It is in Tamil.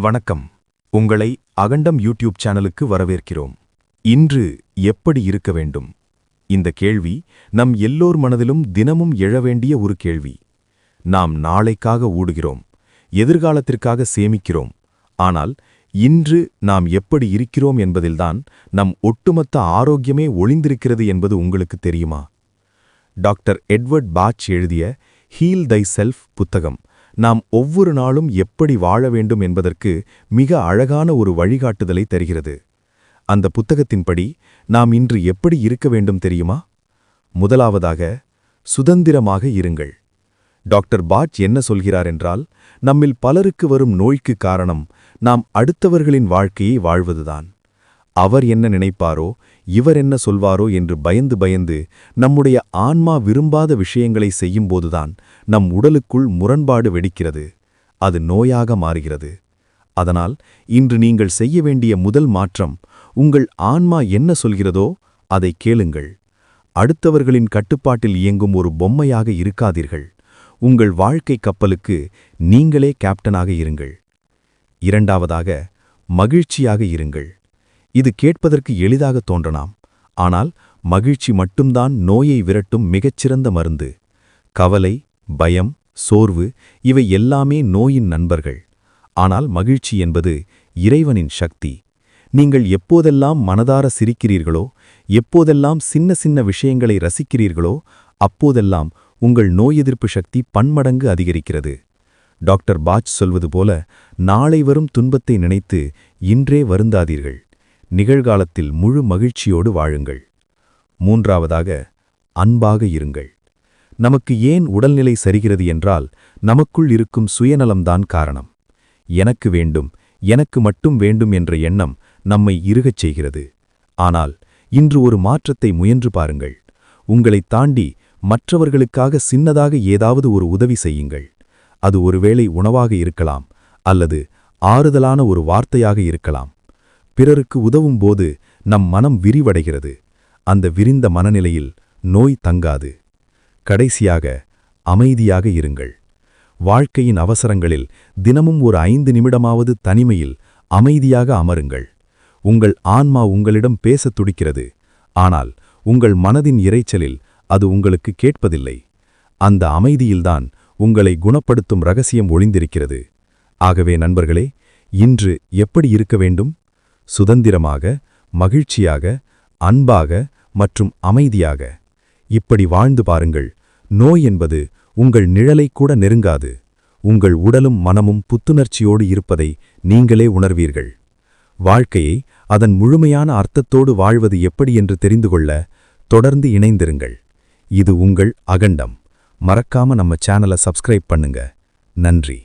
வணக்கம். உங்களை அகண்டம் யூடியூப் சேனலுக்கு வரவேற்கிறோம். இன்று எப்படி இருக்க வேண்டும்? இந்த கேள்வி நம் எல்லோர் மனதிலும் தினமும் எழ வேண்டிய ஒரு கேள்வி. நாம் நாளைக்காக ஊடுகிறோம் எதிர்காலத்திற்காக சேமிக்கிறோம். ஆனால் இன்று நாம் எப்படி இருக்கிறோம் என்பதில்தான் நம் ஒட்டுமொத்த ஆரோக்கியமே ஒளிந்திருக்கிறது என்பது உங்களுக்கு தெரியுமா? டாக்டர் எட்வர்ட் பாட்ச் எழுதிய ஹீல் தை செல்ஃப் புத்தகம். நாம் ஒவ்வொரு நாளும் எப்படி வாழ வேண்டும் என்பதற்கு மிக அழகான ஒரு வழிகாட்டுதலை தருகிறது. அந்த புத்தகத்தின்படி நாம் இன்று எப்படி இருக்க வேண்டும் தெரியுமா? முதலாவதாக சுதந்திரமாக இருங்கள். டாக்டர் பாட் என்ன சொல்கிறார் என்றால் நம்மில் பலருக்கு வரும் நோய்க்கு காரணம் நாம் அடுத்தவர்களின் வாழ்க்கையை வாழ்வதுதான். அவர் என்ன நினைப்பாரோ இவர் என்ன சொல்வாரோ என்று பயந்து பயந்து நம்முடைய ஆன்மா விரும்பாத விஷயங்களை செய்யும்போதுதான் நம் உடலுக்குள் முரண்பாடு வெடிக்கிறது. அது நோயாக மாறுகிறது. அதனால் இன்று நீங்கள் செய்ய வேண்டிய முதல் மாற்றம் உங்கள் ஆன்மா என்ன சொல்கிறதோ அதை கேளுங்கள். அடுத்தவர்களின் கட்டுப்பாட்டில் இயங்கும் ஒரு பொம்மையாக இருக்காதீர்கள். உங்கள் வாழ்க்கை கப்பலுக்கு நீங்களே கேப்டனாக இருங்கள். இரண்டாவதாக மகிழ்ச்சியாக இருங்கள். இது கேட்பதற்கு எளிதாக தோன்றலாம். ஆனால் மகிழ்ச்சி மட்டும்தான் நோயை விரட்டும் மிகச்சிறந்த மருந்து. கவலை பயம் சோர்வு இவை எல்லாமே நோயின் நண்பர்கள். ஆனால் மகிழ்ச்சி என்பது இறைவனின் சக்தி. நீங்கள் எப்போதெல்லாம் மனதார சிரிக்கிறீர்களோ எப்போதெல்லாம் சின்ன சின்ன விஷயங்களை ரசிக்கிறீர்களோ அப்போதெல்லாம் உங்கள் நோய் எதிர்ப்பு சக்தி பன்மடங்கு அதிகரிக்கிறது. டாக்டர் பாஜ் சொல்வது போல நாளை வரும் துன்பத்தை நினைத்து இன்றே வருந்தாதீர்கள். நிகழ்காலத்தில் முழு மகிழ்ச்சியோடு வாழுங்கள். மூன்றாவதாக அன்பாக இருங்கள். நமக்கு ஏன் உடல்நிலை சரிகிறது என்றால் நமக்குள் இருக்கும் சுயநலம்தான் காரணம். எனக்கு வேண்டும் எனக்கு மட்டும் வேண்டும் என்ற எண்ணம் நம்மை இருகச் செய்கிறது. ஆனால் இன்று ஒரு மாற்றத்தை முயன்று பாருங்கள். உங்களைத் தாண்டி மற்றவர்களுக்காக சின்னதாக ஏதாவது ஒரு உதவி செய்யுங்கள். அது ஒருவேளை உணவாக இருக்கலாம் அல்லது ஆறுதலான ஒரு வார்த்தையாக இருக்கலாம். பிறருக்கு உதவும் போது நம் மனம் விரிவடைகிறது. அந்த விரிந்த மனநிலையில் நோய் தங்காது. கடைசியாக அமைதியாக இருங்கள். வாழ்க்கையின் அவசரங்களில் தினமும் ஒரு ஐந்து நிமிடமாவது தனிமையில் அமைதியாக அமருங்கள். உங்கள் ஆன்மா உங்களிடம் பேசத் துடிக்கிறது. ஆனால் உங்கள் மனதின் இரைச்சலில் அது உங்களுக்கு கேட்பதில்லை. அந்த அமைதியில்தான் உங்களை குணப்படுத்தும் ரகசியம் ஒளிந்திருக்கிறது. ஆகவே நண்பர்களே இன்று எப்படி இருக்க வேண்டும்? சுதந்திரமாக மகிழ்ச்சியாக அன்பாக மற்றும் அமைதியாக. இப்படி வாழ்ந்து பாருங்கள். நோய் என்பது உங்கள் நிழலை கூட நெருங்காது. உங்கள் உடலும் மனமும் புத்துணர்ச்சியோடு இருப்பதை நீங்களே உணர்வீர்கள். வாழ்க்கையை அதன் முழுமையான அர்த்தத்தோடு வாழ்வது எப்படி என்று தெரிந்து கொள்ள தொடர்ந்து இணைந்திருங்கள். இது உங்கள் அகண்டம். மறக்காம நம்ம சேனலை சப்ஸ்கிரைப் பண்ணுங்க. நன்றி.